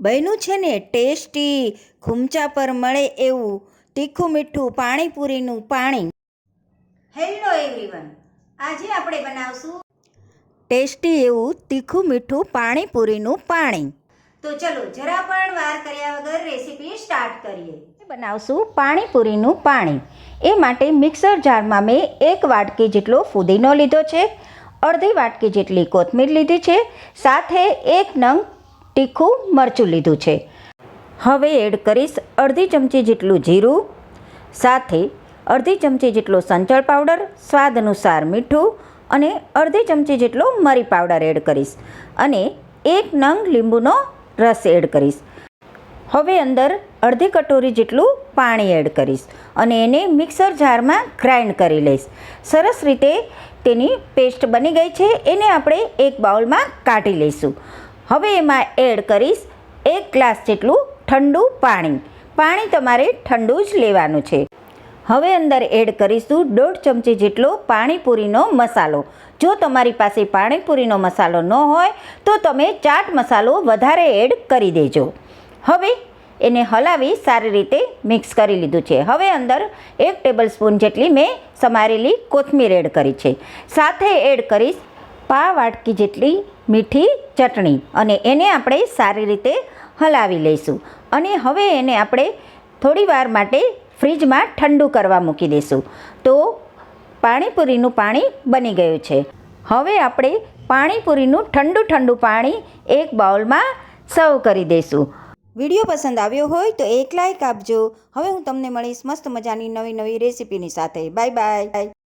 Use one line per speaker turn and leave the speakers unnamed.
બન્યું છે ને ટેસ્ટી ખૂમચા પર મળે એવું તીખું મીઠું પાણીપુરીનું પાણી. હેલો એવરીવન આજે આપણે બનાવશું ટેસ્ટી એવું તીખું મીઠું પાણીપુરીનું પાણી. તો ચલો જરા પણ વાર કર્યા વગર રેસીપી સ્ટાર્ટ કરીએ. બનાવશું પાણીપુરીનું પાણી. એ માટે મિક્સર જારમાં મેં એક વાટકી જેટલો ફુદીનો લીધો છે અડધી વાટકી જેટલી કોથમીર લીધી છે સાથે એક નંગ તીખું મરચું લીધું છે. હવે એડ કરીશ અડધી ચમચી જેટલું જીરું, સાથે અડધી ચમચી જેટલો સંચળ પાવડર, સ્વાદ અનુસાર મીઠું અને અડધી ચમચી જેટલો મરી પાવડર એડ કરીશ અને એક નંગ લીંબુનો રસ એડ કરીશ. હવે અંદર અડધી કટોરી જેટલું પાણી એડ કરીશ અને એને મિક્સર જારમાં ગ્રાઇન્ડ કરી લઈશ. સરસ રીતે તેની પેસ્ટ બની ગઈ છે, એને આપણે એક બાઉલમાં કાઢી લઈશું. હવે એમાં એડ કરીશ એક ગ્લાસ જેટલું ઠંડુ પાણી. પાણી તમારે ઠંડુ જ લેવાનું છે. હવે અંદર એડ કરીશું દોઢ ચમચી જેટલો પાણીપુરીનો મસાલો. જો તમારી પાસે પાણીપુરીનો મસાલો ન હોય, તો તમે ચાટ મસાલો વધારે એડ કરી દેજો. હવે એને હલાવી સારી રીતે મિક્સ કરી લીધું છે. હવે અંદર એક ટેબલ સ્પૂન જેટલી મેં સમારેલી કોથમીર એડ કરી છે. સાથે એડ કરીશ પા વાટકી જેટલી મીઠી ચટણી અને એને આપણે સારી રીતે હલાવી લઈશું. અને હવે એને આપણે થોડી વાર માટે ફ્રીજમાં ઠંડુ કરવા મૂકી દઈશું. તો પાણીપુરીનું પાણી બની ગયું છે. હવે આપણે પાણીપુરીનું ઠંડુ ઠંડુ પાણી એક બાઉલમાં સર્વ કરી દઈશું. વીડિયો પસંદ આવ્યો હોય તો એક લાઇક આપજો. હવે હું તમને મળીશ મસ્ત મજાની નવી નવી રેસીપીની સાથે. Bye bye.